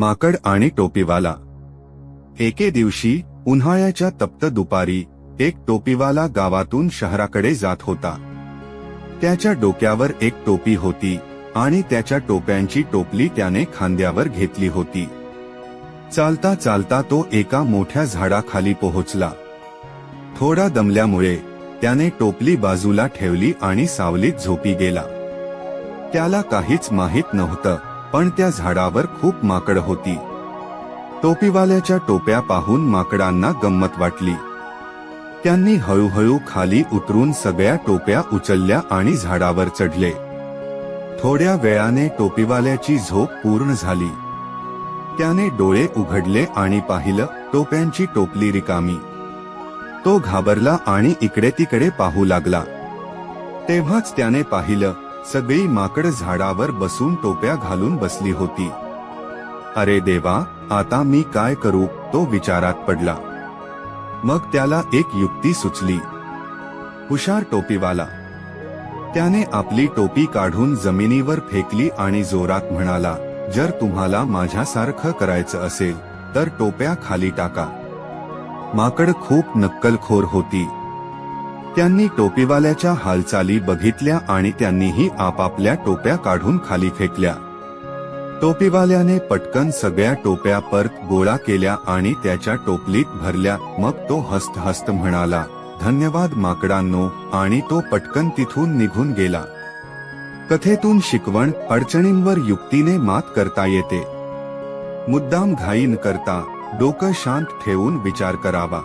माकड आणि टोपीवाला. एके दिवशी उन्हाळ्याच्या तप्त दुपारी एक टोपीवाला गावातून शहराकडे जात होता. त्याच्या डोक्यावर एक टोपी होती आणि त्याच्या टोप्यांची टोपली त्याने खांद्यावर घेतली होती. चालता चालता तो एका मोठ्या झाडाखाली पोहोचला. थोडा दमल्यामुळे त्याने टोपली बाजूला ठेवली आणि सावलीत झोपी गेला. त्याला काहीच माहीत नव्हतं. पण त्या झाडावर खूप माकड होती. टोपीवाल्याच्या टोप्या पाहून माकडांना गंमत वाटली. त्यांनी हळूहळू खाली उतरून सगळ्या टोप्या उचलल्या आणि झाडावर चढले. थोड्या वेळाने टोपीवाल्याची झोप पूर्ण झाली. त्याने डोळे उघडले आणि पाहिलं टोप्यांची टोपली रिकामी. तो घाबरला आणि इकडे तिकडे पाहू लागला. तेव्हाच त्याने पाहिलं सगळी माकड झाडावर बसून टोप्या घालून बसली होती. अरे देवा आता मी काय करू? तो विचारात पडला. मग त्याला एक युक्ती सुचली. हुशार टोपीवाला. त्याने आपली टोपी काढून जमिनीवर फेकली आणि जोरात म्हणाला जर तुम्हाला माझ्यासारखं करायचं असेल तर टोप्या खाली टाका. माकड खूप नक्कलखोर होती. त्यांनी टोपीवाल्याच्या हालचाली बघितल्या आणि त्यांनीही आपापल्या टोप्या काढून खाली फेकल्या. टोपीवाल्याने पटकन सगळ्या टोप्या परत गोळा केल्या आणि त्याच्या टोपलीत भरल्या. मग तो हस्त हस्त म्हणाला धन्यवाद माकडांनो आणि तो पटकन तिथून निघून गेला. कथेतून शिकवण अडचणींवर युक्तीने मात करता येते. मुद्दाम घाई न करता डोकं शांत ठेवून विचार करावा.